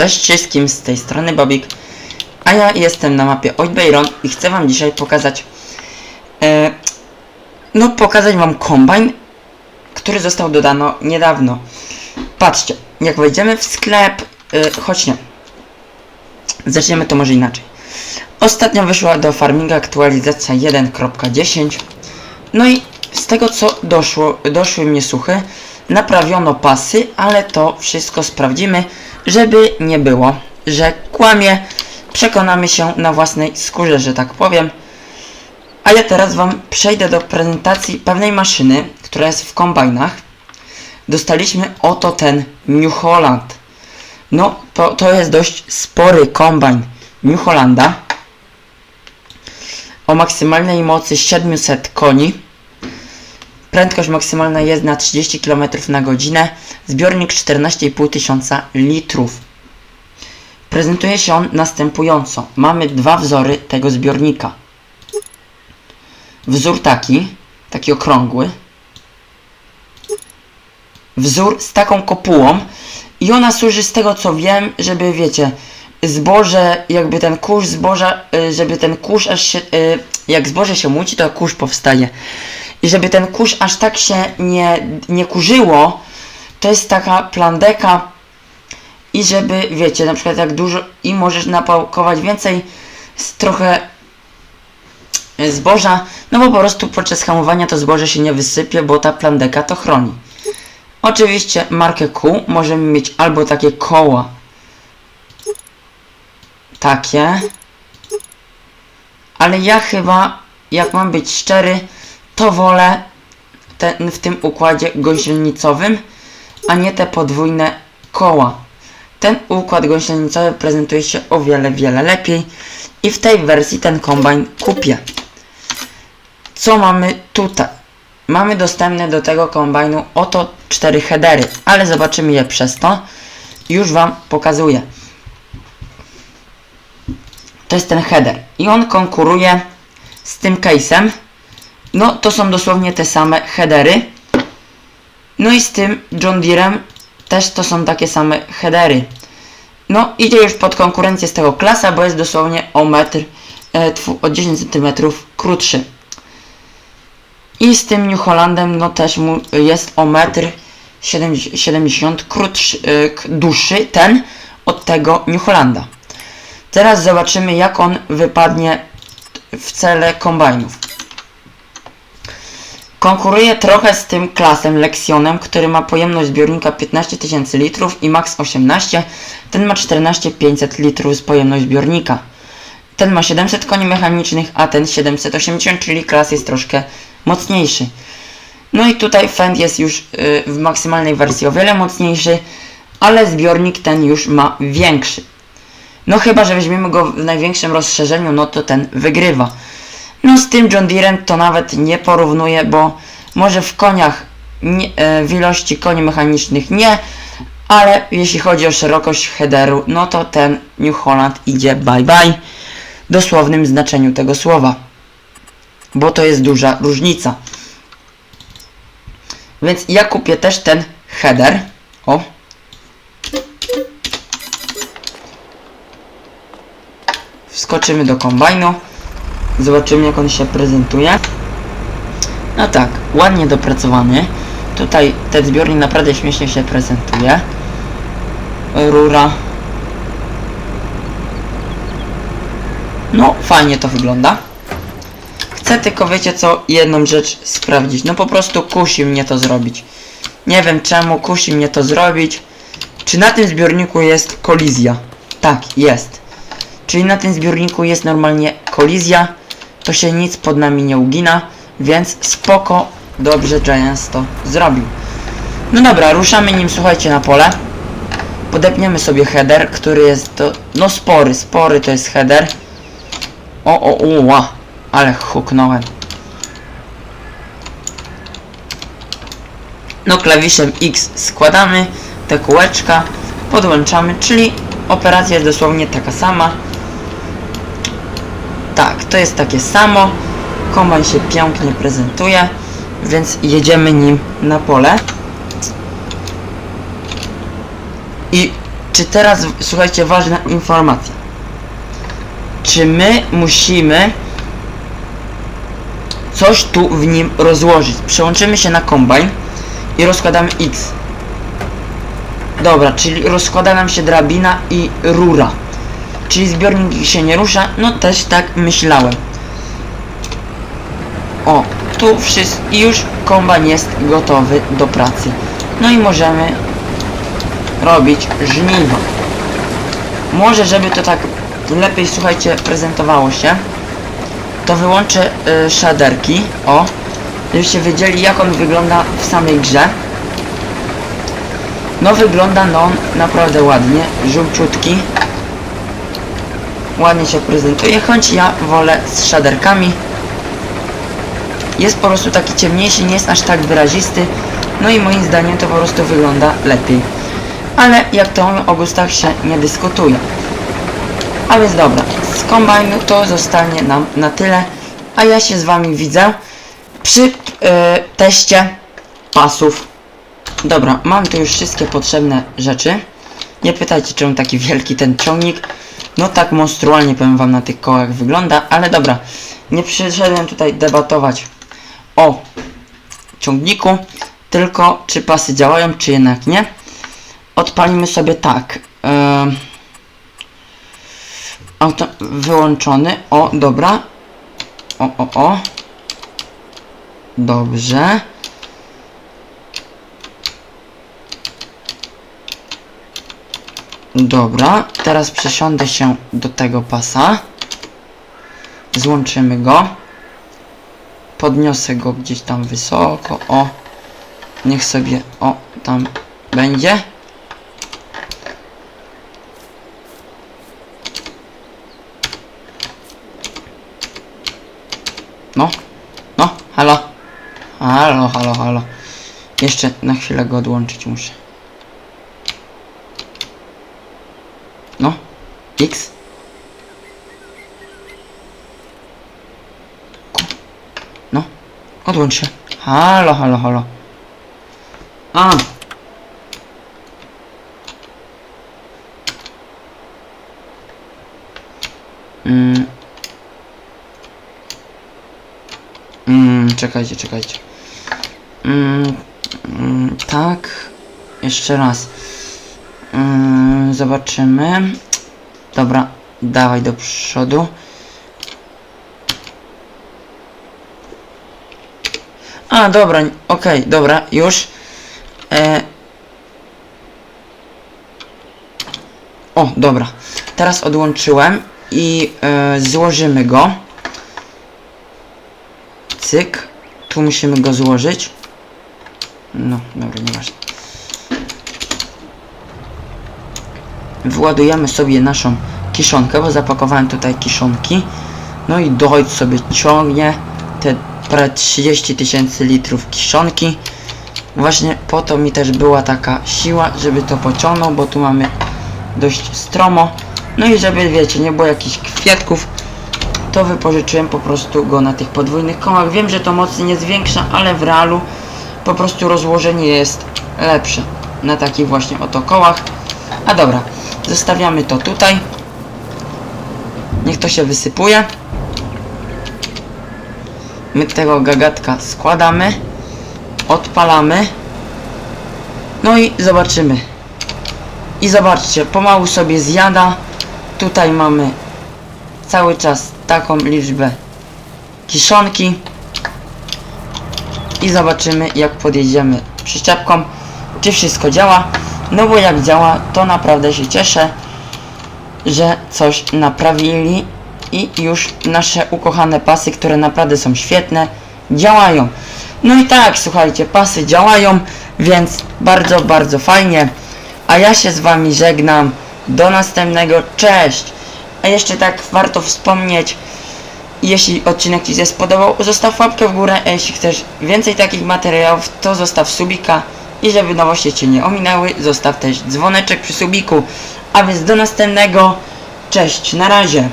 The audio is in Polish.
Cześć wszystkim, z tej strony Bobik, a ja jestem na mapie Oidbeiron i chcę wam dzisiaj pokazać, e, no pokazać wam kombajn, który został dodano niedawno. Patrzcie, jak wejdziemy w sklep, e, choć nie, zaczniemy to może inaczej. Ostatnio wyszła do farminga aktualizacja 1.10, no i z tego co doszło, doszły mnie słuchy, naprawiono pasy, ale to wszystko sprawdzimy, żeby nie było, że kłamie, przekonamy się na własnej skórze, że tak powiem. A ja teraz Wam przejdę do prezentacji pewnej maszyny, która jest w kombajnach. Dostaliśmy oto ten New Holland. No, to, to jest dość spory kombajn New Hollanda o maksymalnej mocy 700 koni. Prędkość maksymalna jest na 30 km na godzinę. Zbiornik 14,5 tysiąca litrów. Prezentuje się on następująco. Mamy dwa wzory tego zbiornika. Wzór taki, taki okrągły. Wzór z taką kopułą. I ona służy z tego co wiem, żeby wiecie, zboże, jakby ten kurz zboża, y, żeby ten kurz aż się, y, jak zboże się muci, to kurz powstaje. I żeby ten kurz aż tak się nie, nie kurzyło, to jest taka plandeka. I żeby, wiecie, na przykład jak dużo i możesz napakować więcej z trochę y, zboża, no bo po prostu podczas hamowania to zboże się nie wysypie, bo ta plandeka to chroni. Oczywiście markę Q możemy mieć albo takie koła, takie, ale ja chyba, jak mam być szczery, to wolę ten, w tym układzie gąsienicowym, a nie te podwójne koła. Ten układ gąsienicowy prezentuje się o wiele, wiele lepiej i w tej wersji ten kombajn kupię. Co mamy tutaj? Mamy dostępne do tego kombajnu oto cztery headery, ale zobaczymy je przez to. Już Wam pokazuję. To jest ten header i on konkuruje z tym case'em. No to są dosłownie te same headery. No i z tym John Deere'em też to są takie same headery. No idzie już pod konkurencję z tego klasa, bo jest dosłownie o metr, e, o 10 cm krótszy. I z tym New Hollandem no też mu jest o metr 70, 70 krótszy, e, dłuższy ten od tego New Hollanda. Teraz zobaczymy jak on wypadnie w cele kombajnów. Konkuruje trochę z tym klasem Lexionem, który ma pojemność zbiornika 15 tysięcy litrów i max 18. Ten ma 14 500 litrów z pojemność zbiornika. Ten ma 700 koni mechanicznych, a ten 780, czyli klas jest troszkę mocniejszy. No i tutaj Fend jest już y, w maksymalnej wersji o wiele mocniejszy, ale zbiornik ten już ma większy. No chyba, że weźmiemy go w największym rozszerzeniu, no to ten wygrywa. No z tym John Deere'em to nawet nie porównuję, bo może w koniach, nie, e, w ilości koni mechanicznych nie, ale jeśli chodzi o szerokość headeru, no to ten New Holland idzie bye bye w dosłownym znaczeniu tego słowa. Bo to jest duża różnica. Więc ja kupię też ten header. O, wskoczymy do kombajnu. Zobaczymy jak on się prezentuje. No tak, ładnie dopracowany. Tutaj ten zbiornik naprawdę śmiesznie się prezentuje. Rura. No, fajnie to wygląda. Chcę tylko, wiecie co, jedną rzecz sprawdzić. No po prostu kusi mnie to zrobić. Nie wiem czemu kusi mnie to zrobić. Czy na tym zbiorniku jest kolizja? Tak, jest. Czyli na tym zbiorniku jest normalnie kolizja, to się nic pod nami nie ugina, więc spoko, dobrze Giants to zrobił. No dobra, ruszamy nim, słuchajcie, na pole. Podepniemy sobie header, który jest to, no spory, spory to jest header. O, o, uła, ale huknąłem. No klawiszem X składamy te kółeczka, podłączamy, czyli operacja jest dosłownie taka sama. Tak, to jest takie samo. Kombajn się pięknie prezentuje, więc jedziemy nim na pole. I czy teraz, słuchajcie, ważna informacja. Czy my musimy coś tu w nim rozłożyć? Przełączymy się na kombajn i rozkładamy X. Dobra, czyli rozkłada nam się drabina i rura. Czyli zbiornik się nie rusza? No też tak myślałem. O, tu wszystko już kombajn jest gotowy do pracy. No i możemy robić żniwo. Może żeby to tak lepiej słuchajcie prezentowało się, to wyłączę y, shaderki, o, żebyście wiedzieli jak on wygląda w samej grze. No wygląda no on naprawdę ładnie, żółciutki. Ładnie się prezentuje, choć ja wolę z shaderkami. Jest po prostu taki ciemniejszy, nie jest aż tak wyrazisty. No i moim zdaniem to po prostu wygląda lepiej. Ale jak to o gustach się nie dyskutuje. A więc dobra, z kombajnu to zostanie nam na tyle. A ja się z wami widzę przy y, teście pasów. Dobra, mam tu już wszystkie potrzebne rzeczy. Nie pytajcie czemu taki wielki ten ciągnik. No tak monstrualnie powiem wam na tych kołach wygląda, ale dobra. Nie przyszedłem tutaj debatować o ciągniku, tylko czy pasy działają, czy jednak nie. Odpalimy sobie tak. Yy, auto wyłączony. O, dobra. O, o, o. Dobrze. Dobra, teraz przesiądę się do tego pasa. Złączymy go. Podniosę go gdzieś tam wysoko. O, niech sobie, o, tam będzie. No, no, halo. Halo, halo, halo. Jeszcze na chwilę go odłączyć muszę. No, X. No, odłącz się. Halo, halo, halo. A. Mm. Mm, czekajcie, czekajcie. Mm, mm, tak. Jeszcze raz. Mm, zobaczymy. Dobra, dawaj do przodu. A, dobra, okej, dobra, już. E... O, dobra. Teraz odłączyłem i e, złożymy go. Cyk. Tu musimy go złożyć. No, dobra, nieważne. Wyładujemy sobie naszą kiszonkę, bo zapakowałem tutaj kiszonki. No i dochodź sobie ciągnie te prawie 30 tysięcy litrów kiszonki. Właśnie po to mi też była taka siła, żeby to pociągnął, bo tu mamy dość stromo. No i żeby, wiecie, nie było jakichś kwiatków, to wypożyczyłem po prostu go na tych podwójnych kołach. Wiem, że to mocy nie zwiększa, ale w realu po prostu rozłożenie jest lepsze na takich właśnie oto kołach. A dobra, zostawiamy to tutaj. Niech to się wysypuje. My tego gagatka składamy. Odpalamy. No i zobaczymy. I zobaczcie, pomału sobie zjada. Tutaj mamy cały czas taką liczbę kiszonki. I zobaczymy jak podjedziemy przyczepką, czy wszystko działa. No bo jak działa, to naprawdę się cieszę, że coś naprawili i już nasze ukochane pasy, które naprawdę są świetne, działają. No i tak, słuchajcie, pasy działają, więc bardzo, bardzo fajnie. A ja się z wami żegnam. Do następnego. Cześć! A jeszcze tak warto wspomnieć, jeśli odcinek Ci się spodobał, zostaw łapkę w górę, a jeśli chcesz więcej takich materiałów, to zostaw subika i żeby nowości Cię nie ominęły, zostaw też dzwoneczek przy subiku. A więc do następnego. Cześć, na razie.